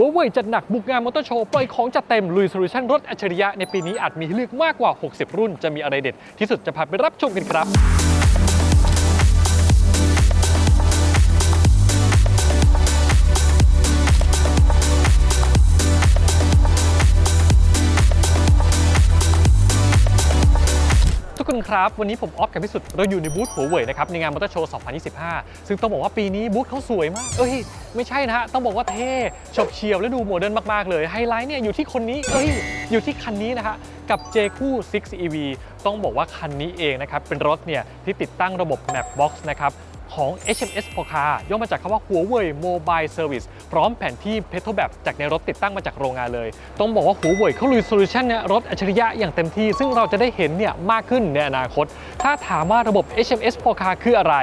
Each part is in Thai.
หัวเว่ยจัดหนักบุกงานมอเตอร์โชว์ปล่อยของจัดเต็มลุยโซลูชันรถอัจฉริยะในปีนี้อาจมีให้เลือกมากกว่า 60 รุ่น จะมีอะไรเด็ดที่สุดจะพาไปรับชมกันครับ ครับ วันนี้ผมออฟกับพิสุทธิ์เราอยู่ในบูธหัวเว่ยนะครับในงานมอเตอร์โชว์ 2025 ซึ่งต้องบอกว่าปีนี้บูธเขาสวยมาก เอ้ย ไม่ใช่นะฮะ ต้องบอกว่าเท่ฉบเฉียวและดูโมเดิร์นมาก ๆ เลย ไฮไลท์เนี่ยอยู่ที่คนนี้ เอ้ย อยู่ที่คันนี้นะฮะกับ j คู่6 EV ต้องบอกว่าคันนี้เองนะครับ เป็นรถเนี่ยที่ติดตั้งระบบ Map Box นะครับ ของ HMS p o c a ย่อมาจากคำว่าหัวเว่ย Mobile Service พร้อมแผนที่เพโทแบบจากในรถติดตั้งมาจากโรงงานเลย ต้องบอกว่าหัวเว่ยเขาลุยโซลูชันเนี่ยรถอัจฉริยะอย่างเต็มที่ ซึ่งเราจะได้เห็นเนี่ยมากขึ้นในอนาคต ถ้าถามว่าระบบ HMS p o c a คืออะไร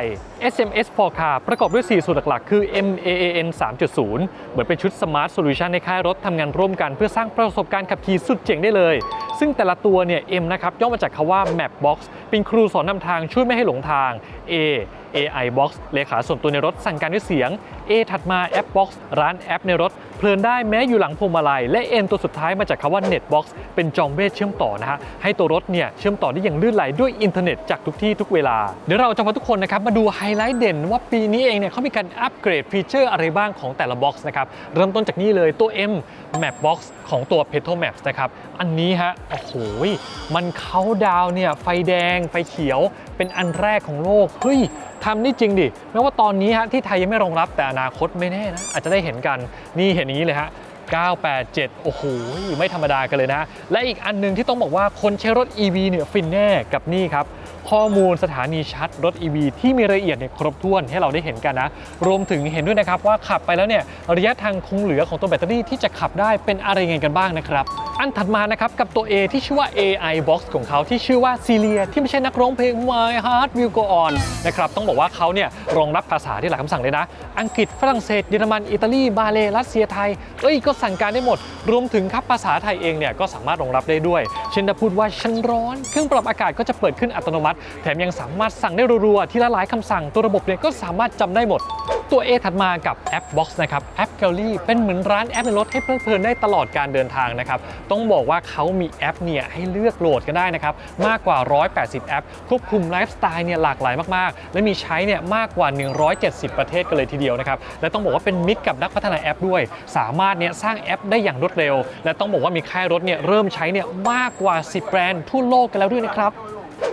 SMS p o c a ประกอบด้วย 4 ส่วนหลักๆ คือ MAAN 3.0 เหมือนเป็นชุด Smart Solution ในค่ายรถทำงานร่วมกัน เพื่อสร้างประสบการณ์ขับขี่สุดเจ๋งได้เลย ซึ่งแต่ละตัวเนี่ย M นะครับย่อมาจากคำว่า Map Box เป็นครูสอนนำทางช่วยไม่ให้หลงทาง A AI Box เลขาส่วนตัวในรถสั่งการด้วยเสียง A ถัดมา App Box ร้านแอปในรถ เพลินได้แม้อยู่หลังพวงมาลัย และ N ตัวสุดท้ายมาจากคำว่า Net Box เป็นจอมเวทเชื่อมต่อนะฮะ ให้ตัวรถเนี่ยเชื่อมต่อได้อย่างลื่นไหลด้วยอินเทอร์เน็ตจากทุกที่ทุกเวลา เดี๋ยวเราจะพาทุกคนนะครับมาดูไฮไลท์เด่นว่าปีนี้เองเนี่ยเขามีการอัปเกรดฟีเจอร์อะไรบ้างของแต่ละบ็อกซ์นะครับ เริ่มต้นจากนี่เลยตัว M Map Box ของตัว p e t r o Maps นะครับ อันนี้ฮะ โอ้โห มันเขาดาวเนี่ยไฟแดงไฟเขียวเป็นอันแรกของโลก เฮ้ยทำนี่จริงดิแม้ว่าตอนนี้ฮะที่ไทยยังไม่รองรับแต่อนาคตไม่แน่นะอาจจะได้เห็นกันนี่เห็นอย่างนี้เลยฮะ987 โอ้โห ไม่ธรรมดากันเลยนะ และอีกอันหนึงที่ต้องบอกว่าคนใช้รถ EV เนี่ยฟินแน่กับนี่ครับ ข้อมูลสถานีชาร์จรถ EV ที่มีรายละเอียดเนี่ยครบถ้วนให้เราได้เห็นกันนะ รวมถึงเห็นด้วยนะครับว่าขับไปแล้วเนี่ยระยะทางคงเหลือของตัวแบตเตอรี่ที่จะขับได้เป็นอะไรยังไงกันบ้างนะครับ อันถัดมานะครับกับตัว A ที่ชื่อว่า AI Box ของเขาที่ชื่อว่าซีเลียที่ไม่ใช่นักร้องเพลง My Heart Will Go On นะครับต้องบอกว่าเขาเนี่ยรองรับภาษาที่หลายคำสั่งเลยนะ อังกฤษฝรั่งเศสเยอรมันอิตาลีบาเลรัสเซียไทย เอ้ยก็สั่งการได้หมด รวมถึงครับภาษาไทยเองเนี่ยก็สามารถรองรับได้ด้วย เช่นถ้าพูดว่าฉันร้อนเครื่องปรับอากาศก็จะเปิดขึ้นอัตโนมัติ แถมยังสามารถสั่งได้รัวๆที่ละหลายคำสั่งตัวระบบเนี่ยก็สามารถจำได้หมดตัว A ถัดมากับแอป Box นะครับแอป Gallery เป็นเหมือนร้านแอปในรถให้เพลิดเพลินได้ตลอดการเดินทางนะครับต้องบอกว่าเขามีแอปเนี่ยให้เลือกโหลดกันได้นะครับมากกว่า 180 แอป ควบคุมไลฟ์สไตล์เนี่ยหลากหลายมากๆ และมีใช้เนี่ยมากกว่า 170 ประเทศกันเลยทีเดียวนะครับและต้องบอกว่าเป็นมิตรกับนักพัฒนาแอปด้วย สามารถเนี่ยสร้างแอปได้อย่างรวดเร็ว และต้องบอกว่ามีค่ายรถเนี่ยเริ่มใช้เนี่ยมากกว่า 10 แบรนด์ทั่วโลกกันแล้วด้วยนะครับ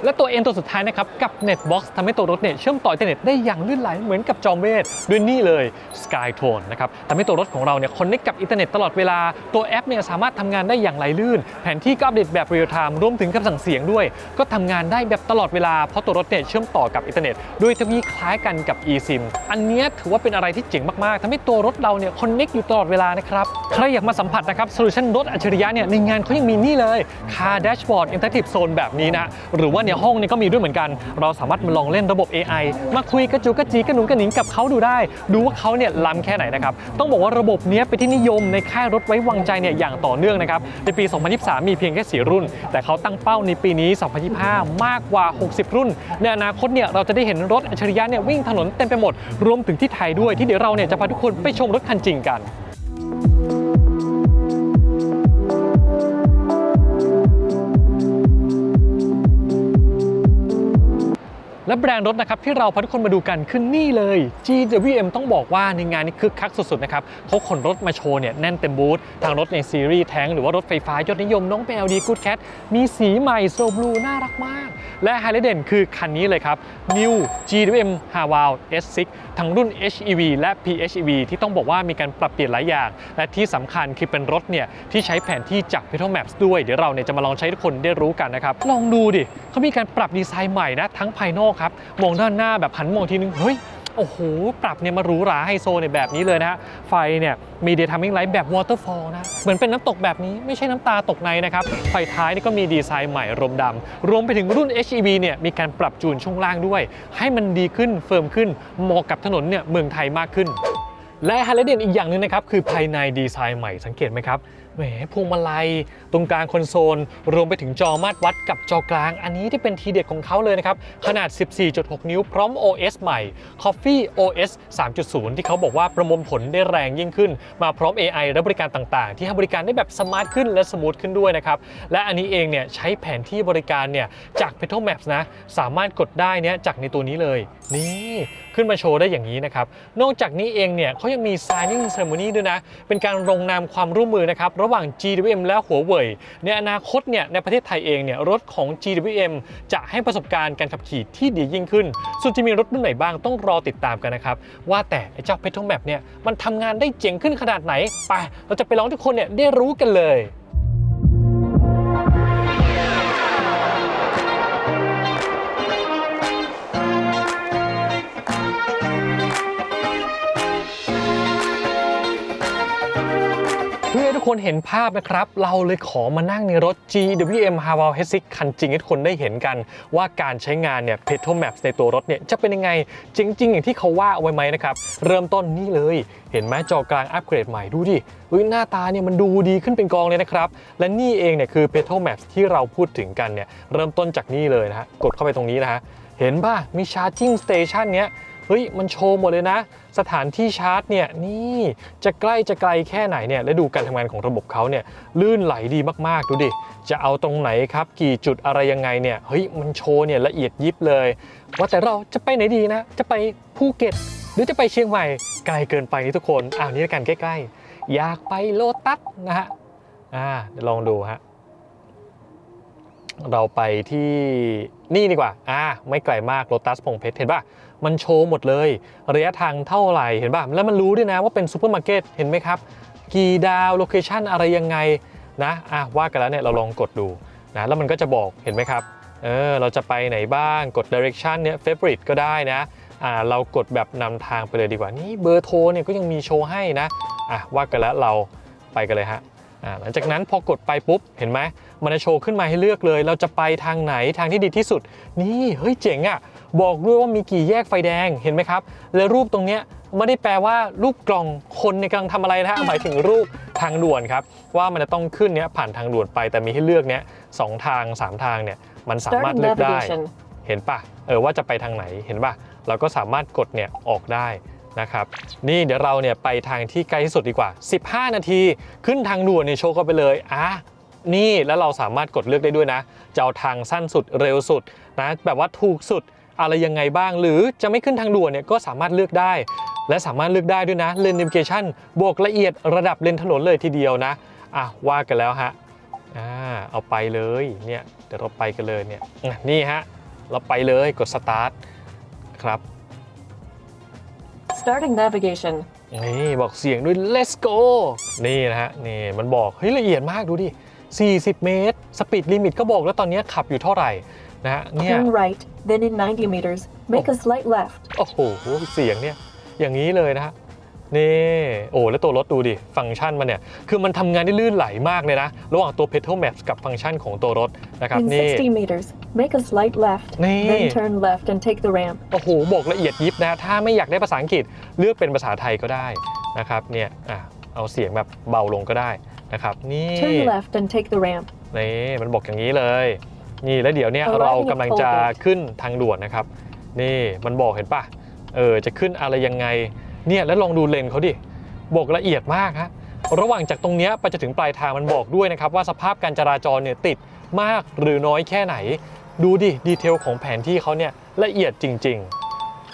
และตัวเอ็นตัวสุดท้ายนะครับ กับ Netbox ทำให้ตัวรถเนี่ยเชื่อมต่ออินเทอร์เน็ตได้อย่างลื่นไหลเหมือนกับจอมเวทด้วยนี่เลย Skytone นะครับทำให้ตัวรถของเราเนี่ยคอนเนคกับอินเทอร์เน็ตตลอดเวลา ตัวแอปเนี่ยสามารถทำงานได้อย่างไหลลื่น แผนที่ก็อัปเดตแบบเรียลไทม์รวมถึงคำสั่งเสียงด้วย ก็ทำงานได้แบบตลอดเวลาเพราะตัวรถเนี่ยเชื่อมต่อกับอินเทอร์เน็ตด้วยเทคโนโลยีคล้ายกันกับ eSIM อันนี้ถือว่าเป็นอะไรที่เจ๋งมากๆทำให้ตัวรถเราเนี่ยคอนเนคอยู่ตลอดเวลานะครับใครอยากมาสัมผัสนะครับโซลูชันรถอัจฉริยะเนี่ยในงานเขายังมีนี่เลย Car Dashboard Interactive Zone แบบนี้นะหรือว่าในห้องนี้ก็มีด้วยเหมือนกัน เราสามารถมาลองเล่นระบบ AI มาคุยกระจูกระจีกระหนุงกระหนิงกับเขาดูได้ ดูว่าเขาเนี่ยล้ำแค่ไหนนะครับ ต้องบอกว่าระบบเนี้ยเป็นที่นิยมในค่ายรถไว้วางใจเนี่ยอย่างต่อเนื่องนะครับ ในปี 2023 มีเพียงแค่ 4 รุ่น แต่เขาตั้งเป้าในปีนี้ 2025 มากกว่า 60 รุ่น ในอนาคตเนี่ยเราจะได้เห็นรถอัจฉริยะเนี่ยวิ่งถนนเต็มไปหมด รวมถึงที่ไทยด้วยที่เดี๋ยวเราเนี่ยจะพาทุกคนไปชมรถคันจริงกัน และแบรนด์รถนะครับที่เราพาทุกคนมาดูกันคือนี่เลย GWM ต้องบอกว่าในงานนี้คึกคักสุดๆนะครับเขาขนรถมาโชว์เนี่ยแน่นเต็มบูธทางรถในซีรีส์แท้งหรือว่ารถไฟฟ้ายอดนิยมน้อง BLD Good Cat มีสีใหม่โซบลูน่ารักมาก และไฮไลท์เด่นคือคันนี้เลยครับ New GWM h a w a l S6 ทั้งรุ่น HEV และ PHEV ที่ต้องบอกว่ามีการปรับเปลี่ยนหลายอย่าง และที่สำคัญคือเป็นรถเนี่ยที่ใช้แผนที่จาก p e t r o Maps ด้วยเดี๋ยวเราเนี่ยจะมาลองใช้ทุกคนได้รู้กันนะครับลองดูดิเขามีการปรับดีไซน์ใหม่นะทั้งภายนอกครับมองด้านหน้าแบบหันมองทีนึงเฮ้ยโอ้โห ปรับเนี่ยมาหรูหราไฮโซในแบบนี้เลยนะฮะ ไฟเนี่ยมี Day Timing Light แบบ Waterfall นะ เหมือนเป็นน้ำตกแบบนี้ไม่ใช่น้ำตาตกในนะครับ ไฟท้ายนี่ก็มีดีไซน์ใหม่รมดำ รวมไปถึงรุ่น HEV เนี่ยมีการปรับจูนช่วงล่างด้วย ให้มันดีขึ้นเฟิร์มขึ้นเหมาะกับถนนเนี่ยเมืองไทยมากขึ้น และไฮไลท์เด่นอีกอย่างหนึ่งนะครับคือภายในดีไซน์ใหม่สังเกตไหมครับ แหมพวงมาลัย ตรงกลางคอนโซล รวมไปถึงจอมาตรวัดกับจอกลาง อันนี้ที่เป็นทีเด็ดของเขาเลยนะครับ ขนาด 14.6 นิ้วพร้อม OS ใหม่ Coffee OS 3.0 ที่เขาบอกว่าประมวลผลได้แรงยิ่งขึ้น มาพร้อม AI และบริการต่างๆ ที่ให้บริการได้แบบสมาร์ทขึ้นและสมูทขึ้นด้วยนะครับ และอันนี้เองเนี่ยใช้แผนที่บริการเนี่ยจาก p e t r o Maps นะสามารถกดได้เนี่ยจากในตัวนี้เลย นี่ขึ้นมาโชว์ได้อย่างนี้นะครับนอกจากนี้เองเนี่ยเขายังมี signing ceremony ด้วยนะเป็นการลงนามความร่วมมือนะครับระหว่าง GWM และหัวเว่ยในอนาคตเนี่ยในประเทศไทยเองเนี่ยรถของ GWM จะให้ประสบการณ์การขับขี่ที่ดียิ่งขึ้น ส่วนจะมีรถรุ่นไหนบ้างต้องรอติดตามกันนะครับ ว่าแต่ไอ้เจ้า p e t r o Map เนี่ยมันทำงานได้เจ๋งขึ้นขนาดไหนไปเราจะไปลองทุกคนเนี่ยได้รู้กันเลย คนเห็นภาพนะครับ เราเลยขอมานั่งในรถ GWM h a v a l h 6คันจริงให้ทุกคนได้เห็นกัน ว่าการใช้งานเนี่ย p e t r o Maps ในตัวรถเนี่ย จะเป็นยังไงจริง ๆ อย่างที่เขาว่าเอาไว้ไหมนะครับ เริ่มต้นนี่เลย เห็นไหมจอกลางอัปเกรดใหม่ดูดิเฮ้ยหน้าตาเนี่ยมันดูดีขึ้นเป็นกองเลยนะครับ และนี่เองเนี่ยคือ p e t r o Maps ที่เราพูดถึงกันเนี่ยเริ่มต้นจากนี่เลยนะฮะกดเข้าไปตรงนี้นะฮะเห็นป่ะมี Charging Station เนี้ย เฮ้ยมันโชว์หมดเลยนะ สถานที่ชาร์จเนี่ยนี่จะใกล้จะไกลแค่ไหนเนี่ยและดูการทำงานของระบบเขาเนี่ยลื่นไหลดีมากๆดูดิ จะเอาตรงไหนครับกี่จุดอะไรยังไงเนี่ยเฮ้ยมันโชว์เนี่ยละเอียดยิบเลย ว่าแต่เราจะไปไหนดีนะ จะไปภูเก็ต หรือจะไปเชียงใหม่ไกลเกินไปนี่ทุกคนอ้าวนี่ละกันใกล้ๆ อยากไปโลตัสนะฮะอ่าลองดูฮะ เราไปที่นี่ดีกว่า อ่า ไม่ไกลมากโ o ตัสพงเพชร เห็นป่ะ มันโชว์หมดเลย ระยะทางเท่าไหร่ เห็นป่ะ แล้วมันรู้ด้วยนะว่าเป็นซูเปอร์มาร์เก็ต เห็นไหมครับ กี่ดาว โลเคชันอะไรยังไงนะ อะ ว่ากันแล้วเนี่ย เราลองกดดูนะ แล้วมันก็จะบอก เห็นไหมครับ เออ เราจะไปไหนบ้าง กด direction เนี่ย favorite ก็ได้นะ อ่า เรากดแบบนำทางไปเลยดีกว่า นี่เบอร์โทรเนี่ยก็ยังมีโชว์ให้นะ อะ ว่ากันแล้วเราไปกันเลยฮะ หลังจากนั้นพอกดไปปุ๊บเห็นไหมมันจะโชว์ขึ้นมาให้เลือกเลย เราจะไปทางไหนทางที่ดีที่สุด นี่เฮ้ยเจ๋งอะ่ะบอกด้วยว่ามีกี่แยกไฟแดงเห็นไหมครับ แล้วรูปตรงเนี้ยไม่ได้แปลว่ารูปกล่องคนในยกำลังทำอะไรนะฮะหมายถึงรูปทางด่วนครับ ว่ามันจะต้องขึ้นเนี้ยผ่านทางด่วนไป แต่มีให้เลือกเนี้ยสองทางสามทางเนี่ยมันสามารถ Starting เลือกได้ navigation. เห็นปะเออว่าจะไปทางไหนเห็นปะเราก็สามารถกดเนี่ยออกได้ นะครับนี่เดี๋ยวเราเนี่ยไปทางที่ใกล้ที่สุดดีกว่า 15 นาที ขึ้นทางด่วนเนี่ยโชว์กันไปเลยอะนี่แล้วเราสามารถกดเลือกได้ด้วยนะจะเอาทางสั้นสุดเร็วสุดนะแบบว่าถูกสุดอะไรยังไงบ้าง หรือจะไม่ขึ้นทางด่วนเนี่ยก็สามารถเลือกได้ และสามารถเลือกได้ด้วยนะเลน a ิ i เ a ชันบวกละเอียดระดับเลนถนนเลยทีเดียวนะอะว่ากันแล้วฮะอ่าเอาไปเลยเนี่ยเดี๋ยวเราไปกันเลยเนี่ยนี่ฮะเราไปเลยกด start ครับ Starting navigation. นี่บอกเสียงด้วย let's go นี่นะฮะนี่มันบอกเฮ้ยละเอียดมากดูดิ 40 เมตร สปีดลิมิตก็บอกแล้วตอนนี้ขับอยู่เท่าไหร่นะฮะเนี่ย Turn right, then in 90 meters, make a slight left. โอ้โห เสียงเนี่ย อย่างนี้เลยนะฮะ นี่โอ้แล้วตัวรถดูดิ ฟังก์ชันมันเนี่ย คือมันทำงานได้ลื่นไหลมากเลยนะ ระหว่างตัว Petrol Maps กับฟังก์ชันของตัวรถนะครับ In นี่ 60 meters, make a slight left, Nee. then turn left and take the ramp. โอ้โหบอกละเอียดยิบนะ ถ้าไม่อยากได้ภาษาอังกฤษเลือกเป็นภาษาไทยก็ได้นะครับ เนี่ยอะเอาเสียงแบบเบาลงก็ได้นะครับ นี่ Turn left and take the ramp. นี่มันบอกอย่างนี้เลย นี่แล้วเดี๋ยวเนี่ย Arriving เรากำลังจะ at Colgate ขึ้นทางด่วนนะครับ นี่มันบอกเห็นปะเออจะขึ้นอะไรยังไง เนี่ยแล้วลองดูเลนเขาดิบอกละเอียดมากฮะระหว่างจากตรงเนี้ยไปจะถึงปลายทางมันบอกด้วยนะครับว่าสภาพการจราจรเนี่ยติดมากหรือน้อยแค่ไหน ดูดิดีเทลของแผนที่เขาเนี่ยละเอียดจริง ๆ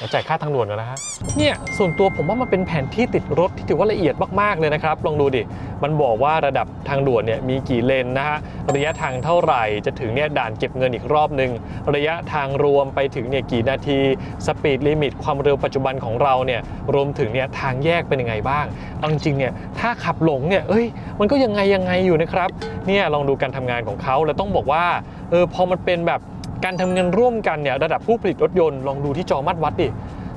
เดี๋ยวจ่ายค่าทางด่วนก่อนนะฮะเนี่ยส่วนตัวผมว่ามันเป็นแผนที่ติดรถที่ถือว่าละเอียดมากๆเลยนะครับลองดูดิมันบอกว่าระดับทางด่วนเนี่ยมีกี่เลนนะฮะระยะทางเท่าไหร่จะถึงเนี่ยด่านเก็บเงินอีกรอบหนึ่งระยะทางรวมไปถึงเนี่ยกี่นาทีสปีดลิมิตความเร็วปัจจุบันของเราเนี่ยรวมถึงเนี่ยทางแยกเป็นยังไงบ้างเอาจริงๆเนี่ยถ้าขับหลงเนี่ยเอ้ยมันก็ยังไงยังไงอยู่นะครับเนี่ยลองดูการทำงานของเขาแล้วต้องบอกว่าเออพอมันเป็นแบบ การทำงานร่วมกันเนี่ยระดับผู้ผลิตรถยนต์ลองดูที่จอมัดวัดดิ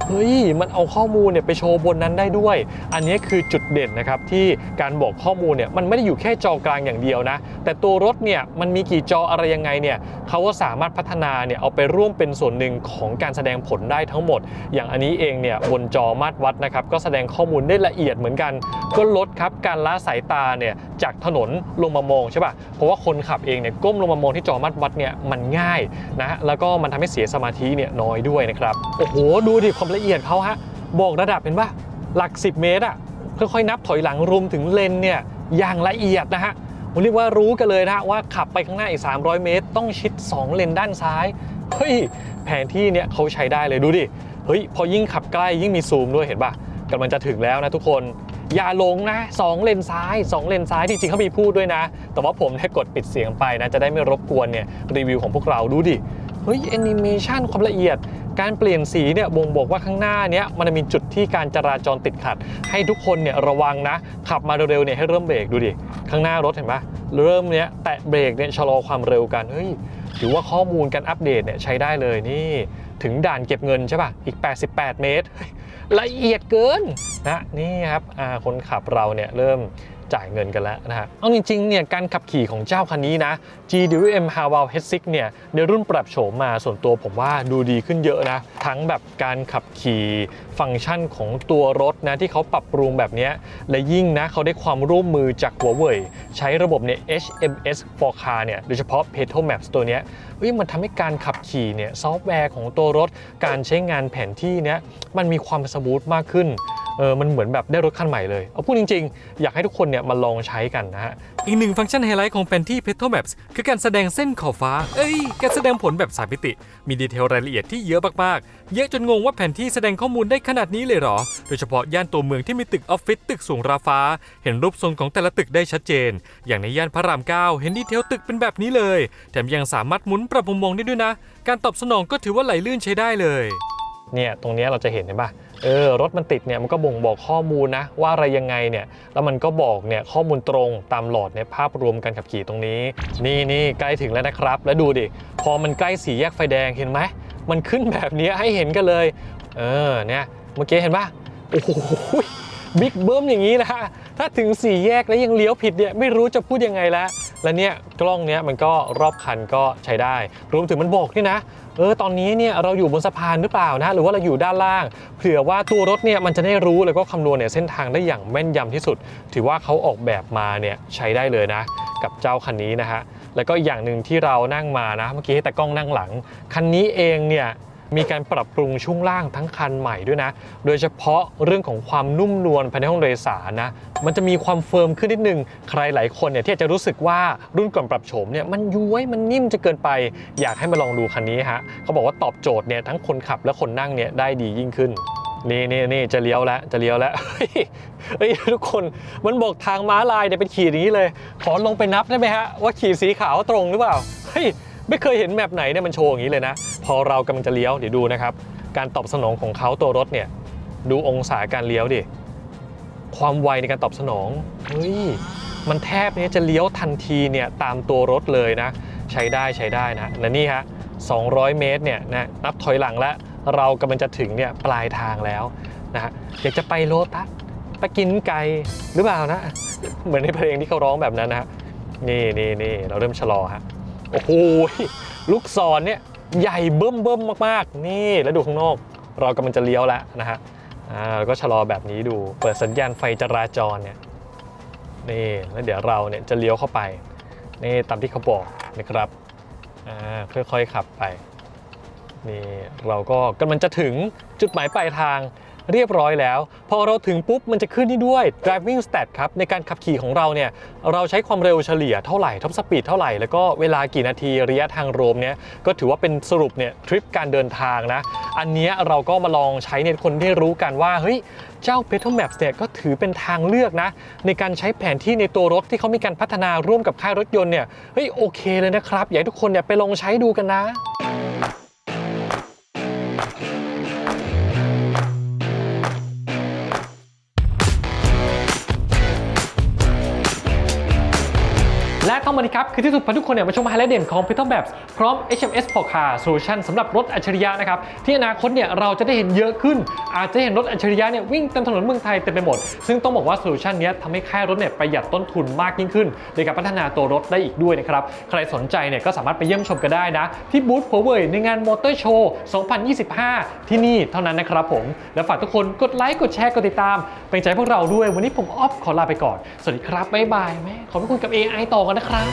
เฮ้ยมันเอาข้อมูลเนี่ยไปโชว์บนนั้นได้ด้วย อันนี้คือจุดเด่นนะครับที่การบอกข้อมูลเนี่ยมันไม่ได้อยู่แค่จอกลางอย่างเดียวนะ แต่ตัวรถเนี่ยมันมีกี่จออะไรยังไงเนี่ยเขาก็สามารถพัฒนาเนี่ยเอาไปร่วมเป็นส่วนหนึ่งของการแสดงผลได้ทั้งหมด อย่างอันนี้เองเนี่ยบนจอมาตรวัดนะครับก็แสดงข้อมูลได้ละเอียดเหมือนกัน ก็ลดครับการละสายตาเนี่ยจากถนนลงมามองใช่ป่ะเพราะว่าคนขับเองเนี่ยก้มลงมามองที่จอมาตรวัดเนี่ยมันง่ายนะแล้วก็มันทำให้เสียสมาธิเนี่ยน้อยด้วยนะครับโอ้โหดูดิความละเอียดเขาฮะบอกระดับเห็นป่ะหลัก 10 เมตรอะค่อยๆนับถอยหลังรวมถึงเลนเนี่ยอย่างละเอียดนะฮะผมเรียกว่ารู้กันเลยนะฮะว่าขับไปข้างหน้าอีก 300 เมตร ต้องชิด 2 เลนด้านซ้ายเฮ้ยแผนที่เนี่ยเขาใช้ได้เลยดูดิเฮ้ยพอยิ่งขับใกล้ยิ่งมีซูมด้วยเห็นป่ะกำลังจะถึงแล้วนะทุกคน อย่าหลงนะ2เลนซ้าย 2 เลนซ้ายที่จริงเขามีพูดด้วยนะ แต่ว่าผมได้กดปิดเสียงไปนะจะได้ไม่รบกวนเนี่ยรีวิวของพวกเราดูดิ เฮ้ยแอนิเมชันความละเอียด การเปลี่ยนสีเนี่ยบ่งบอกว่าข้างหน้าเนี้ยมันมีจุดที่การจราจรติดขัด ให้ทุกคนเนี่ยระวังนะ ขับมาเร็วๆเนี่ยให้เริ่มเบรกดูดิ ข้างหน้ารถเห็นปะเริ่มเนี้ยแตะเบรกเนี่ยชะลอความเร็วกันเฮ้ยถือว่าข้อมูลการอัปเดตเนี่ยใช้ได้เลยนี่ ถึงด่านเก็บเงินใช่ปะอีก 88 เมตรเฮ้ยละเอียดเกินนะนี่ครับคนขับเราเนี่ยเริ่ม จ่ายเงินกันแล้วนะฮะเอาจริงๆเนี่ยการขับขี่ของเจ้าคันนี้นะ GWM h a w a l H6 เนี่ยในรุ่นปรับโฉมมาส่วนตัวผมว่าดูดีขึ้นเยอะนะ ทั้งแบบการขับขี่ฟังก์ชันของตัวรถนะที่เขาปรับปรุงแบบเนี้ยและยิ่งนะเขาได้ความร่วมมือจากหัวเว่ยใช้ระบบเนี่ย HMS for Car เนี่ยโดยเฉพาะ Petrol Maps ตัวเนี้ยเฮ้ยมันทำให้การขับขี่เนี่ยซอฟต์แวร์ของตัวรถการใช้งานแผนที่เนี้ยมันมีความสมูทมากขึ้น เออมันเหมือนแบบได้รถคันใหม่เลยเอาพูดจริงๆ อยากให้ทุกคนเนี่ยมาลองใช้กันนะฮะอีกหนึ่งฟังก์ชันไฮไลท์ของแผนที่ p e t r o Maps คือการแสดงเส้นขอบฟ้า เอ้ย การแสดงผลแบบสามมิติ มีดีเทลรายละเอียดที่เยอะมากๆ เยอะจนงงว่าแผนที่แสดงข้อมูลได้ขนาดนี้เลยเหรอ โดยเฉพาะย่านตัวเมืองที่มีตึกออฟฟิศตึกสูงราฟ้า เห็นรูปทรงของแต่ละตึกได้ชัดเจน อย่างในย่านพระราม9เห็นดีเทลตึกเป็นแบบนี้เลย แถมยังสามารถหมุนปรับมุมมองได้ด้วยนะ การตอบสนองก็ถือว่าไหลลื่นใช้ได้เลย เนี่ยตรงเนี้ยเราจะเห็นเห็นป่ะ เออรถมันติดเนี่ยมันก็บ่งบอกข้อมูลนะว่าอะไรยังไงเนี่ยแล้วมันก็บอกเนี่ยข้อมูลตรงตามหลอดในภาพรวมการขับขี่ตรงนี้ นี่นี่ใกล้ถึงแล้วนะครับ แล้วดูดิพอมันใกล้สี่แยกไฟแดงเห็นไหมมันขึ้นแบบนี้ให้เห็นกันเลย เออเนี่ยเมื่อกี้เห็นปะโอ้โห บิ๊กเบิ้มอย่างนี้นะถ้าถึงสี่แยกแล้วยังเลี้ยวผิดเนี่ยไม่รู้จะพูดยังไงแล้ว และเนี่ยกล้องเนี้ยมันก็รอบคันก็ใช้ได้ รวมถึงมันบอกด้วยนะเออตอนนี้เนี่ยเราอยู่บนสะพานหรือเปล่านะหรือว่าเราอยู่ด้านล่าง เผื่อว่าตัวรถเนี่ยมันจะได้รู้แล้วก็คำนวณเนี่ยเส้นทางได้อย่างแม่นยำที่สุด ถือว่าเขาออกแบบมาเนี่ยใช้ได้เลยนะ กับเจ้าคันนี้นะฮะแล้วก็อย่างหนึ่งที่เรานั่งมานะเมื่อกี้ให้แต่กล้องนั่งหลัง คันนี้เองเนี่ย มีการปรับปรุงช่วงล่างทั้งคันใหม่ด้วยนะ โดยเฉพาะเรื่องของความนุ่มนวลภายในห้องโดยสารนะ มันจะมีความเฟิร์มขึ้นนิดนึง ใครหลายคนเนี่ยที่อาจจะรู้สึกว่ารุ่นก่อนปรับโฉมเนี่ยมันย้วยมันนิ่มจะเกินไป อยากให้มาลองดูคันนี้ฮะเขาบอกว่าตอบโจทย์เนี่ยทั้งคนขับและคนนั่งเนี่ยได้ดียิ่งขึ้นนี่นี่นี่จะเลี้ยวแล้วจะเลี้ยวแล้วเฮ้ยเฮ้ยทุกคนมันบอกทางม้าลายเนี่ยเป็นขีดอย่างนี้เลย ขอลงไปนับได้ไหมฮะว่าขีดสีขาวตรงหรือเปล่าเฮ้ย ไม่เคยเห็นแมปไหนเนี่ยมันโชว์อย่างนี้เลยนะ พอเรากำลังจะเลี้ยวเดี๋ยวดูนะครับ การตอบสนองของเขาตัวรถเนี่ย ดูองศาการเลี้ยวดิ ความไวในการตอบสนองเฮ้ยมันแทบเนี่ยจะเลี้ยวทันทีเนี่ยตามตัวรถเลยนะ ใช้ได้ใช้ได้นะและนี่ฮะ200 เมตรเนี่ยนะนับถอยหลังแล้วเรากำลังจะถึงเนี่ยปลายทางแล้วนะฮะอยากจะไปโลตัสไปกินไก่หรือเปล่านะ เหมือนในเพลงที่เขาร้องแบบนั้นนะฮะนี่นี่นี่เราเริ่มชะลอฮะ โอ้โหลูกศรเนี่ยใหญ่เบิ่มเบิ่มมากๆ นี่แล้วดูข้างนอก เรากำลังจะเลี้ยวแล้วนะฮะอ่าก็ชะลอแบบนี้ดูเปิดสัญญาณไฟจราจรเนี่ยนี่แล้วเดี๋ยวเราเนี่ยจะเลี้ยวเข้าไปนี่ตามที่เขาบอกนะครับอ่าค่อยๆขับไปนี่เราก็กำลังจะถึงจุดหมายปลายทาง เรียบร้อยแล้ว พอเราถึงปุ๊บมันจะขึ้นนี่ด้วย driving stat ครับ ในการขับขี่ของเราเนี่ย เราใช้ความเร็วเฉลี่ยเท่าไหร่ท็อปสปีดเท่าไหร่ แล้วก็เวลากี่นาทีระยะทางรวมเนี่ย ก็ถือว่าเป็นสรุปเนี่ยทริปการเดินทางนะ อันนี้เราก็มาลองใช้ในคนได้รู้กันว่า เฮ้ย เจ้า p e t r o Maps เนี่ยก็ถือเป็นทางเลือกนะ ในการใช้แผนที่ในตัวรถที่เขามีการพัฒนาร่วมกับค่ายรถยนต์เนี่ย เฮ้ยโอเคเลยนะครับ อยากให้ทุกคนเนี่ยไปลองใช้ดูกันนะ และเข้ามาดีครับ คือที่สุดพาทุกคนเนี่ยมาชมไฮไลท์เด่นของ p e t r o m a p s พร้อม HMS for Car Solution สำหรับรถอัจฉริยะนะครับ ที่อนาคตเนี่ยเราจะได้เห็นเยอะขึ้น อาจจะเห็นรถอัจฉริยะเนี่ยวิ่งเต็มถนนเมืองไทยเต็มไปหมด ซึ่งต้องบอกว่าโซลูชันนี้ทำให้ค่ายรถเนี่ยประหยัดต้นทุนมากยิ่งขึ้นในการพัฒนาตัวรถได้อีกด้วยนะครับใครสนใจเนี่ยก็สามารถไปเยี่ยมชมกันได้นะ ที่บูธ Huawei ในงานมอเตอร์โชว์2025 ที่นี่เท่านั้นนะครับผมและฝากทุกคนกดไลค์กดแชร์กดติดตามเป็นใจพวกเราด้วยวันนี้ผมออฟขอลาไปก่อนสวัสดีครับบ๊ายบายแม่ขอบคุณกับ AI ต่อกันนะครับ